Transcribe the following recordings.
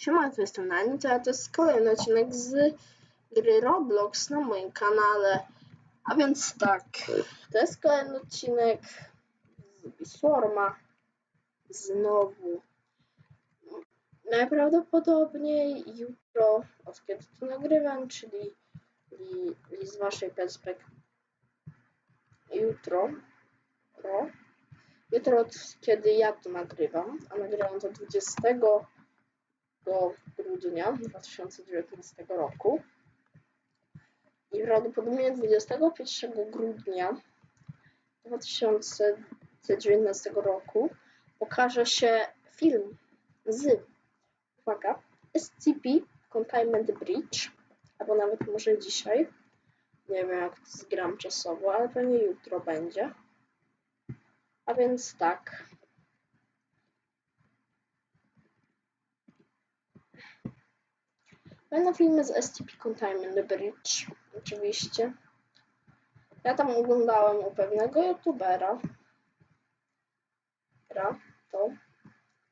Siema, to jestem Nanita, a to jest kolejny odcinek z gry Roblox na moim kanale. A więc tak, to jest kolejny odcinek z Biswarma. Znowu. Najprawdopodobniej jutro, od kiedy to nagrywam, czyli li, li z waszej perspektywy jutro, ro, jutro od kiedy ja to nagrywam, a nagrywam to 20 grudnia 2019 roku. I prawdopodobnie 21 grudnia 2019 roku pokaże się film z, uwaga, SCP Containment Bridge, albo nawet może dzisiaj. Nie wiem jak to zgram czasowo, ale pewnie jutro będzie. A więc tak. Będą filmy z SCP Containment Bridge, oczywiście. Ja tam oglądałem u pewnego youtubera. Gra to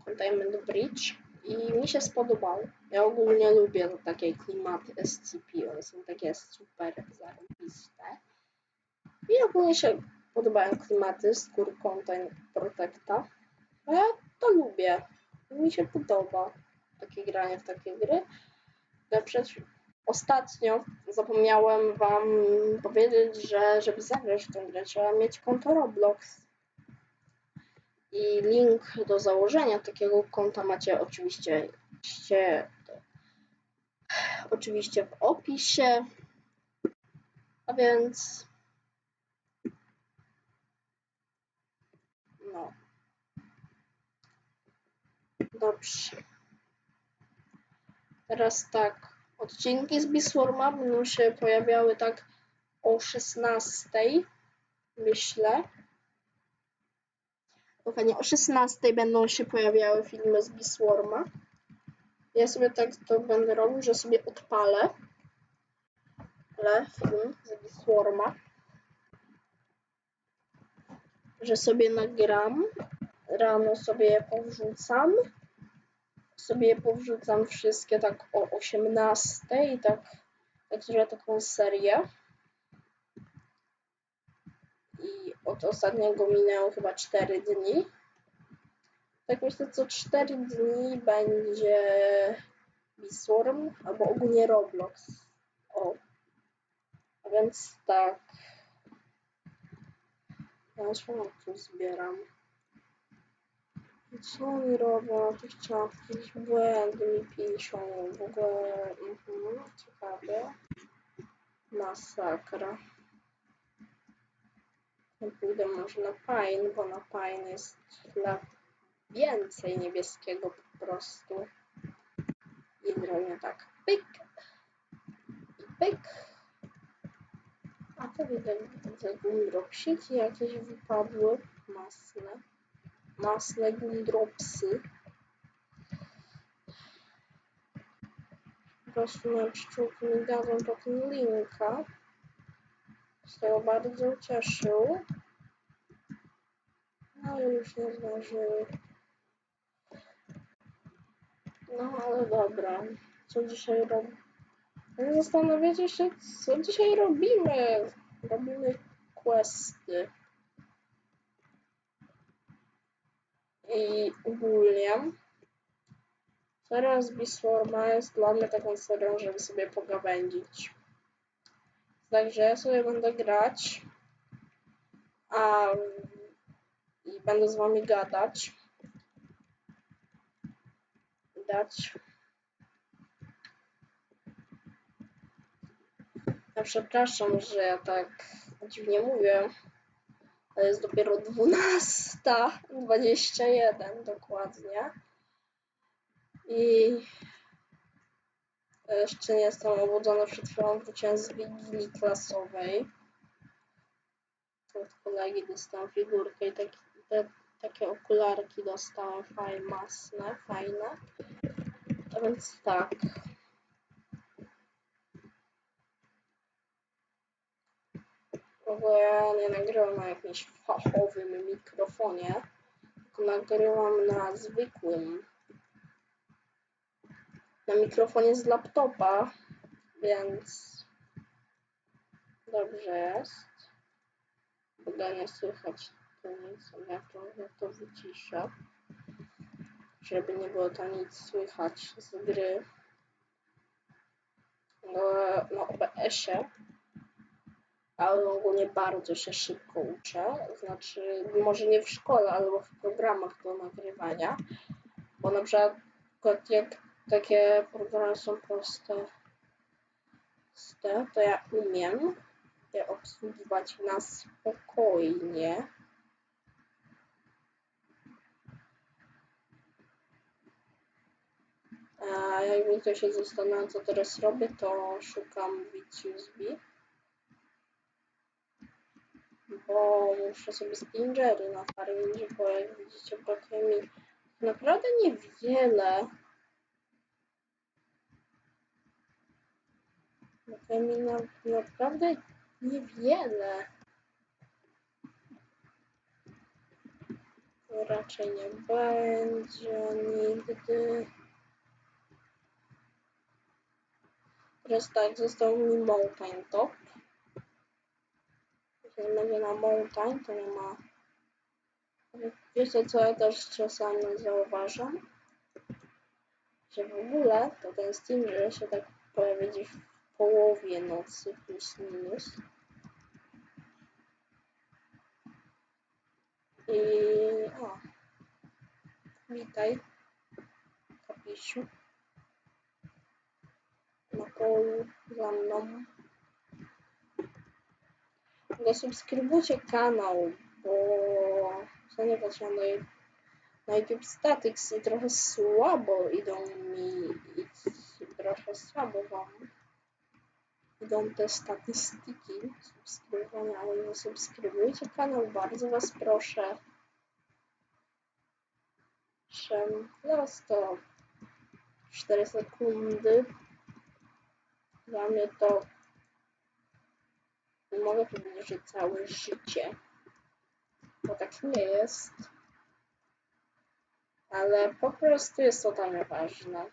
Containment Bridge i mi się spodobało. Ja ogólnie lubię takie klimaty SCP, one są takie super zarobiste. I ogólnie się podobają klimaty skór Content Protecta. A ja to lubię. Mi się podoba takie granie w takie gry. Przed, ostatnio zapomniałem wam powiedzieć, że żeby zagrać w tę grę trzeba mieć konto Roblox. I link do założenia takiego konta macie oczywiście, oczywiście w opisie. A więc no. Dobrze. Teraz tak, odcinki z Biswarma będą się pojawiały tak o 16, myślę. Dokładnie o 16 będą się pojawiały filmy z Biswarma. Ja sobie tak to będę robił, że sobie odpalę ale film z Biswarma, że sobie nagram, rano sobie powrzucam sobie powrzucam wszystkie tak o 18 i tak, tak zrobię taką serię. I od ostatniego minęło chyba 4 dni. Tak myślę, co 4 dni będzie Biswarm albo ogólnie Roblox. O. A więc tak. Ja się tu zbieram. Co oni robią? Jakieś czapki, jakieś błędy mi piszą. W ogóle, mhm, ciekawe. Masakra. Pójdę może na Pine, bo na Pine jest dla więcej niebieskiego po prostu. I zrobię tak pyk i pyk. A to widzę, widzę jakieś wypadły, masne masne gumdropsy. Po prostu moje pszczółki mi dadzą potem linka. Z bardzo ucieszył. No ale już nie zdążyły. No ale dobra. Co dzisiaj robimy? Zastanawiacie się, co dzisiaj robimy? Robimy questy. I ogólnie seria z Biswarma jest dla mnie taką serią, żeby sobie pogawędzić. Także ja sobie będę grać a, i będę z wami gadać. Dać. Ja przepraszam, że ja tak dziwnie mówię. To jest dopiero 12.21 dokładnie. I jeszcze nie jestem obudzony, przed chwilą wróciłem z wigilii klasowej. Od kolegi dostałem figurkę i te, takie okularki dostałem fajne, masne, fajne. A więc tak. Bo ja nie nagrywam na jakimś fachowym mikrofonie, tylko nagrywam na zwykłym na mikrofonie z laptopa, więc dobrze jest. W ogóle nie słychać to nic, ja to, ja to wyciszę, żeby nie było to nic słychać z gry. No, na OBS-ie, ale ogólnie bardzo się szybko uczę, znaczy może nie w szkole, albo w programach do nagrywania, bo na przykład jak takie programy są proste, to ja umiem je obsługiwać na spokojnie. A jakby ktoś się zastanawiał, co teraz robię, to szukam Beats USB. Bo muszę sobie spingery nafarmić, bo jak widzicie, brakuje mi naprawdę niewiele. Brakuje mi na, naprawdę niewiele. To raczej nie będzie nigdy. Teraz tak, został mi mountain top. Jeśli będzie na mountain, to nie ma... Wiecie co ja też czasami zauważam? Że w ogóle to ten Steam, że się tak pojawia gdzieś w połowie nocy plus minus. I o, witaj, kapisiu. Na polu za mną. Zasubskrybujcie kanał, bo ostatnio patrzyłam na, na YouTube Statics i trochę słabo idą mi i trochę słabo wam idą te statystyki subskrybowania, ale nie subskrybujcie kanał, bardzo was proszę. Szem, zaraz to 4 sekundy. Dla mnie to mogę powiedzieć, że całe życie, bo tak nie jest. Ale po prostu jest to dla mnie ważne.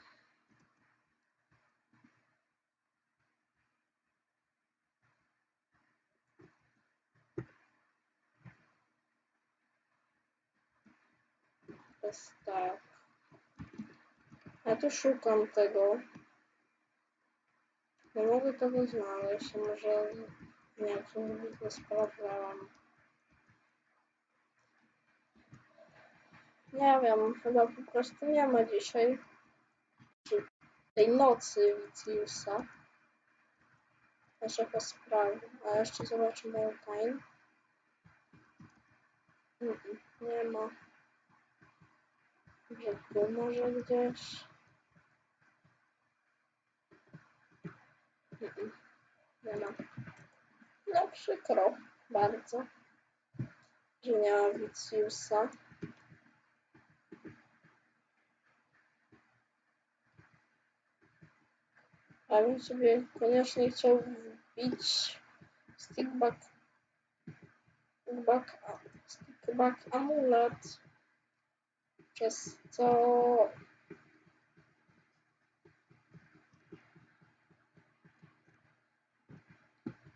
jest tak. Ja tu szukam tego. Nie mogę tego znaleźć, może nie czy nie sprawdzałam. Nie wiem, chyba po prostu nie ma dzisiaj tej nocy Wiciusa. Jeszcze po sprawie. A jeszcze zobaczymy Mountain. Nie ma. Tu może gdzieś. Nie ma. No przykro bardzo, że nie ma Wiciusa. A bym sobie koniecznie chciał wbić stickback, stickback, stickback amulet przez co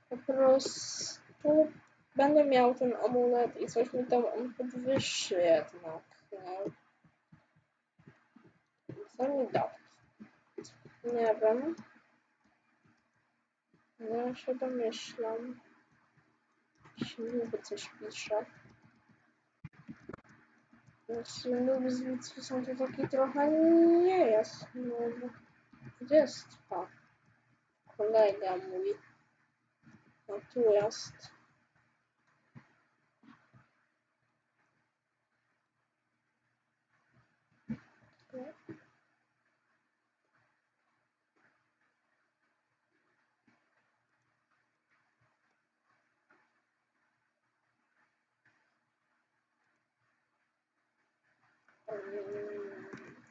po prostu będę miał ten amulet i coś mi tam on podwyższy jednak? Co mi da? Nie wiem. Ja się domyślam. Śniby coś pisze. Lub z Wicusem to taki trochę nie jest. No, jest pa? Kolega mój. No tu jest.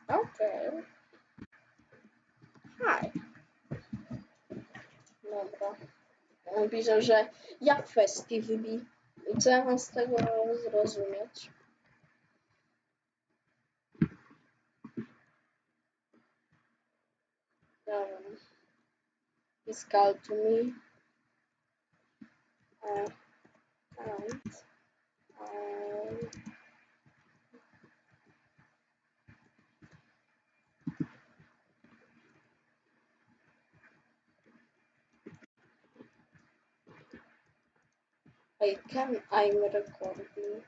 Okej. Okay. Hi. Dobra. On że jak kwestii wybi. I co ja mam z tego zrozumieć? Um, is called to me. Uh, and um, I can I'm recording.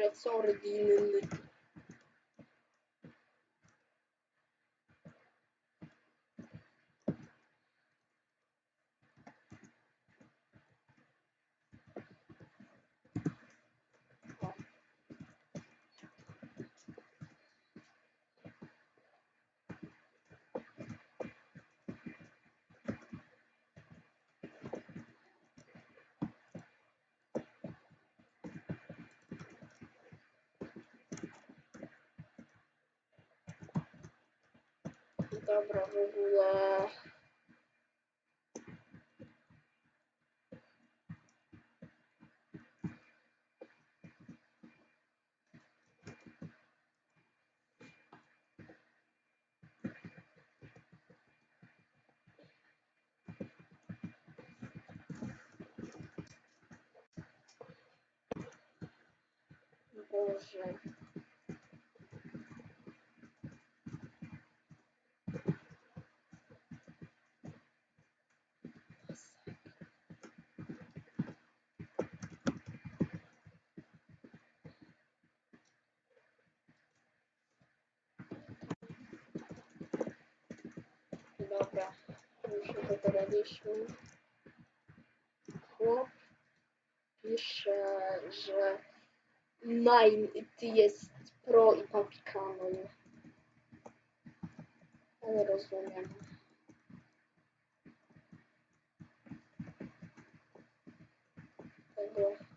Resordin. Dobra, w ogóle. Boże. Dobra, już się dogadaliśmy. Chłop pisze, że Nine jest pro i papikaną. Ale rozumiem. Tego.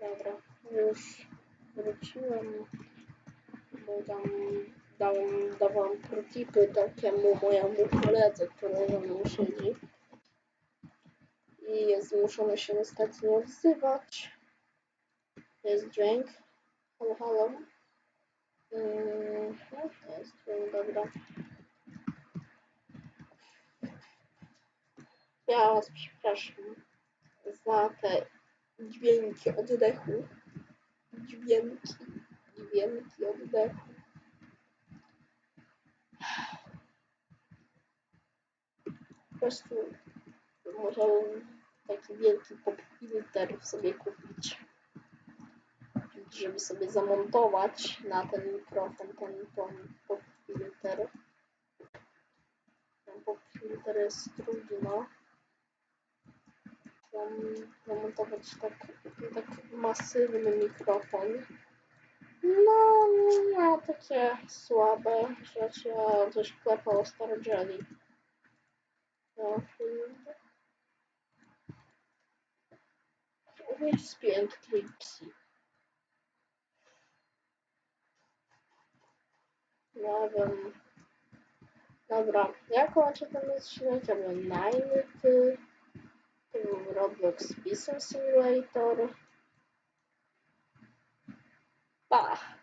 Dobra, już wróciłem, bo tam dałem, dawałam protipy takiemu mojemu koledze, który ze mną siedzi. I jest zmuszony się niestety nie odzywać. Jest dźwięk. Halo, halo. Yy, no, jest dźwięk, dobra. Ja was przepraszam za te dźwięki oddechu. Dźwięki, dźwięki oddechu. Po prostu musiałem taki wielki pop filter sobie kupić, żeby sobie zamontować na ten mikrofon ten pop filter. Ten pop filter jest trudno zamontować tak, tak masywny mikrofon. No, no, takie słabe rzeczy, a coś klepało Star Jelly. No, jest spięt Trixie. Nie wiem. Dobra, ja kończę ten odcinek, ja byłem Nine, Roblox Business Simulator. Pa!